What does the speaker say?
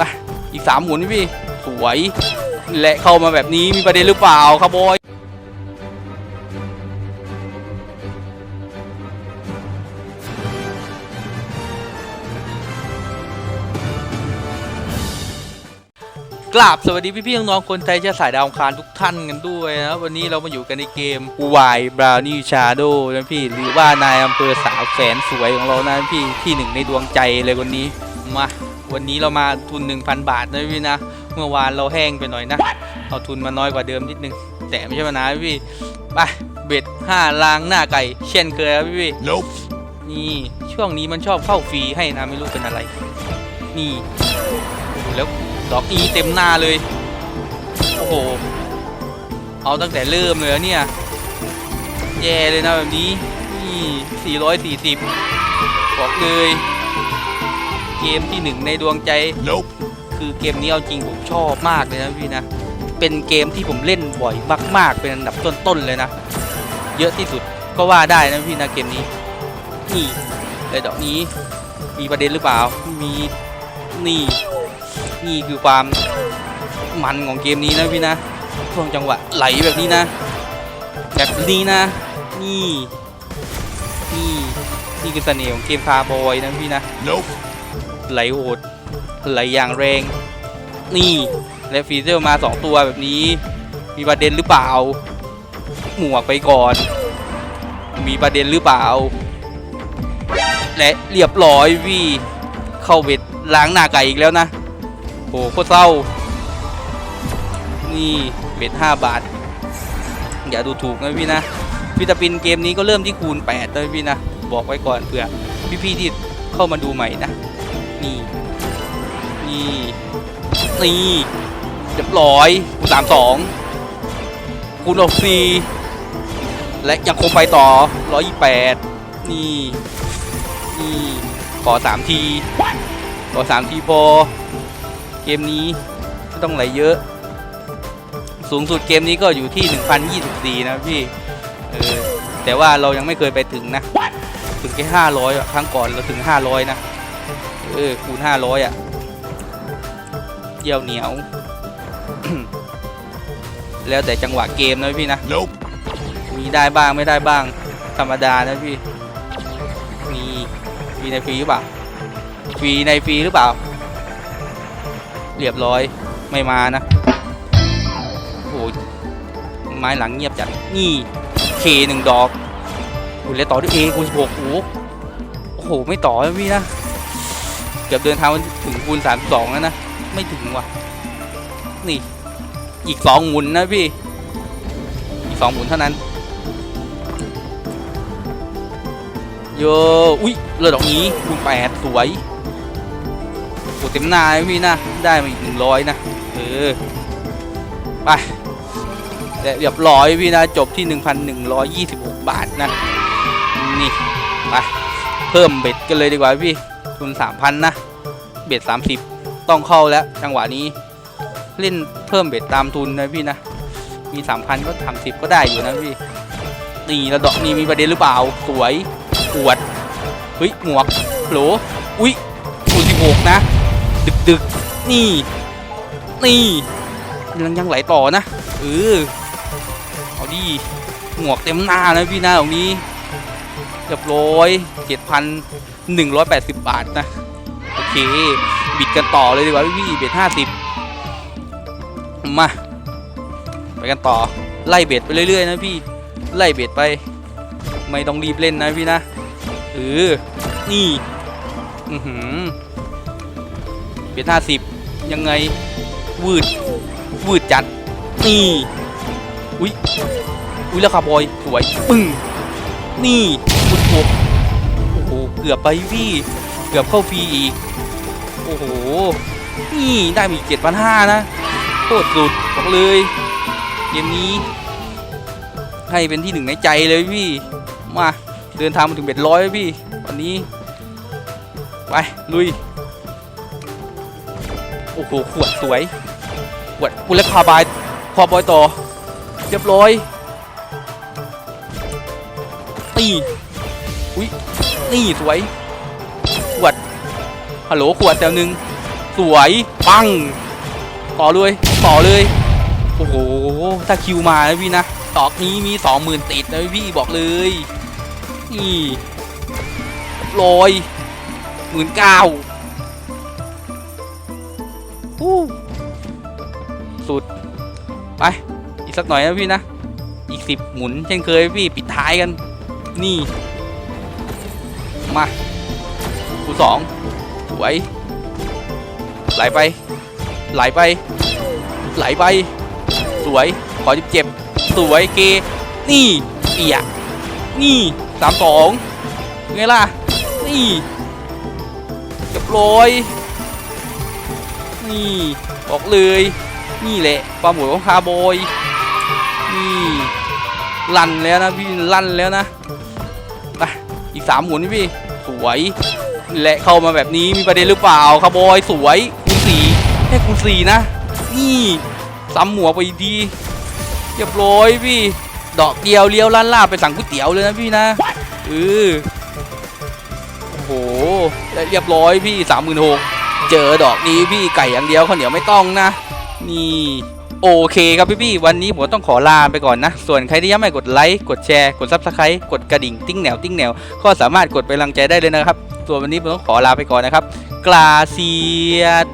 อะอีกสามหมุนพี่สวย และเข้ามาแบบนี้มีประเด็นหรือเปล่าครับบอยกราบสวัสดีพี่ๆน้องๆคนไทยเชื้อสายดาวคารทุกท่านกันด้วยนะวันนี้เรามาอยู่กันในเกม Y Brownie Shadow นะพี่หรือว่านายอำเภอสาวแสนสวยของเรานะพี่ที่หนึ่งในดวงใจเลยวันนี้มา วันนี้เรามาทุน 1,000 บาทนะพี่นะ เมื่อวานเราแห้งไปหน่อยนะ เอาทุนมาน้อยกว่าเดิมนิดนึง แต่ไม่ใช่ปัญหาพี่ ไป เบ็ด5ล้างหน้าไก่ เช่นเคยครับพี่ Nope. นี่ช่วงนี้มันชอบเข้าฟรีให้นะไม่รู้เป็นอะไร นี่โอ้โหแล้วดอกอีเต็มหน้าเลย โอ้โห เอาตั้งแต่เริ่มเลยอะเนี่ย แย่เลยนะแบบนี้นี่440บอกเลย เกมที่หนึ่งในดวงใจ Nope. คือเกมนี้เอาจริงผมชอบมากเลยนะพี่นะ เป็นเกมที่ผมเล่นบ่อยมาก ๆ เป็นอันดับต้นๆเลยนะ เยอะที่สุดก็ว่าได้นะพี่นะเกมนี้ นี่ไอ้ดอกนี้ มีประเด็นหรือเปล่า มีนี่นี่คือความมันของเกมนี้นะพี่นะช่วงจังหวะไหลแบบนี้นะ แบบนี้นะ นี่นี่นี่คือเสน่ห์ของเกมคาร์บอยนะพี่นะ Nope. ไหลโหดไหลอย่างแรง นี่และฟีเจอร์มาสองตัวแบบนี้ มีประเด็นหรือเปล่า หมวกไปก่อน มีประเด็นหรือเปล่า และเรียบร้อยพี่เข้าเบ็ดล้างหน้าไก่อีกแล้วนะโหโคตรเศร้า นี่เบ็ดห้าบาท อย่าดูถูกนะพี่นะวิตาปินเกมนี้ก็เริ่มที่คูณ8นะพี่นะ บอกไว้ก่อนเผื่อพี่ๆที่เข้ามาดูใหม่นะ นี่นี่นี่เรียบร้อยคูณสามสองคูณหกสี่และยังคงไปต่อร้อยยี่แปดนี่นี่ขอสามทีขอสามทีพอ เกมนี้ไม่ต้องไหลเยอะ สูงสุดเกมนี้ก็อยู่ที่ 1,024 นะพี่เออแต่ว่าเรายังไม่เคยไปถึงนะ ถึงแค่500อะครั้งก่อนเราถึง 500 นะ เออ คูณ500อะเยี่ยวเหนียว แล้วแต่จังหวะเกมนะพี่นะ Nope. มีได้บ้างไม่ได้บ้าง ธรรมดานะพี่ มีฟรีในฟรีหรือเปล่าฟรีในฟรีหรือเปล่า เรียบร้อยไม่มานะโอ้ยไม้หลังเงียบจัดนี่เคหนึ่งดอกคุณแล้วต่อด้วยเอคูณสิบหกโอ้โหโอ้โหไม่ต่อนะพี่นะเกือบเดินทางมาถึงคูณสามสองแล้วนะ ไม่ถึงว่ะ นี่ อีกสองหมุนนะพี่ อีกสองหมุนเท่านั้น โย อุ้ยเลือดดอกนี้คูณแปดสวยโอ้เต็มหน้าพี่นะ ได้มาอีกหนึ่งร้อยนะ เออ ไปเรียบร้อยพี่นะจบที่ 1,126 บาทนะ นี่ ไป เพิ่มเบ็ดกันเลยดีกว่าพี่ ทุน 3,000 นะ เบ็ด 30 ต้องเข้าแล้ว จังหวะนี้ เล่นเพิ่มเบ็ดตามทุนนะพี่นะ มี 3,000 ก็30ก็ได้อยู่นะพี่ นี่แล้วดอกนี้มีประเด็นหรือเปล่า สวยปวดเฮ้ยหมวกโหลอุ้ยคูณ16 นะ ดึกดึกนี่ นี่ยังยังไหลต่อนะเออเอาดีหมวกเต็มหน้านะพี่หน้าตรงนี้เรียบร้อยเจ็ดพัน หนึ่งร้อยแปดสิบบาทนะ โอเค บิดกันต่อเลยดีกว่าพี่เบ็ดห้าสิบมา ไปกันต่อ ไล่เบ็ดไปเรื่อยๆนะพี่ ไล่เบ็ดไป ไม่ต้องรีบเล่นนะพี่นะเออนี่ อือหือ เบ็ดห้าสิบยังไง วืด วืดจัด นี่ อุ้ยอุ้ยแล้วคาร์บอย สวย ปึ้ง นี่ฟุดบกโอ้โห เกือบไปพี่เกือบเข้าฟรีอีก โอ้โห นี่ได้มาอีกเจ็ดพันห้านะโคตรสุดบอกเลยเกมนี้ ให้เป็นที่หนึ่งในใจเลยพี่ มาเดินทางมาถึงเบ็ดร้อยพี่ วันนี้ ไป ลุย โอ้โห ขวดสวยขวดกูเล็กคาบายคอบอยต่อ เรียบร้อยนี่ อุ้ยนี่สวย ขวด ฮัลโหลขวดแถวหนึ่งสวย ปัง ต่อเลย ต่อเลย โอ้โห ถ้าคิวมานะพี่นะดอกนี้มีสองหมื่นติดนะพี่บอกเลย นี่ลอยหมื่นเก้าสุด ไป อีกสักหน่อยนะพี่นะ อีกสิบหมุนเช่นเคยพี่ปิดท้ายกัน นี่ มาคูสองสวย ไหลไป ไหลไป ไหลไป สวย ขอจิบเจ็บสวยเก นี่เปียนี่สามสองไงล่ะ นี่เรียบร้อยนี่บอกเลย นี่แหละปลาหมูของคาร์บอยนี่ลั่นแล้วนะพี่ลั่นแล้วนะ อีกสามหมุนพี่ สวย และเข้ามาแบบนี้มีประเด็นหรือเปล่าคาร์บอยสวยคูณสี่แค่คูณสี่นะ นี่ซ้ำหมวกไปอีเรียบร้อยพี่ ดอกเดียวเลี้ยวล้านลาบไปสั่งก๋วยเตี๋ยวเลยนะพี่นะเออโอ้โหเรียบร้อยพี่สามหมื่นหกเจอดอกนี้พี่ไก่อย่างเดียวข้าวเหนียวไม่ต้องนะ นี่ โอเคครับพี่ๆวันนี้ผมต้องขอลาไปก่อนนะ ส่วนใครที่ยังไม่กดไลค์กดแชร์กดซับสไครต์กดกระดิ่งติ้งแนวติ้งแนวก็สามารถกดไปรังใจได้เลยนะครับส่วนวันนี้ผมต้องขอลาไปก่อนนะครับกลาเซียด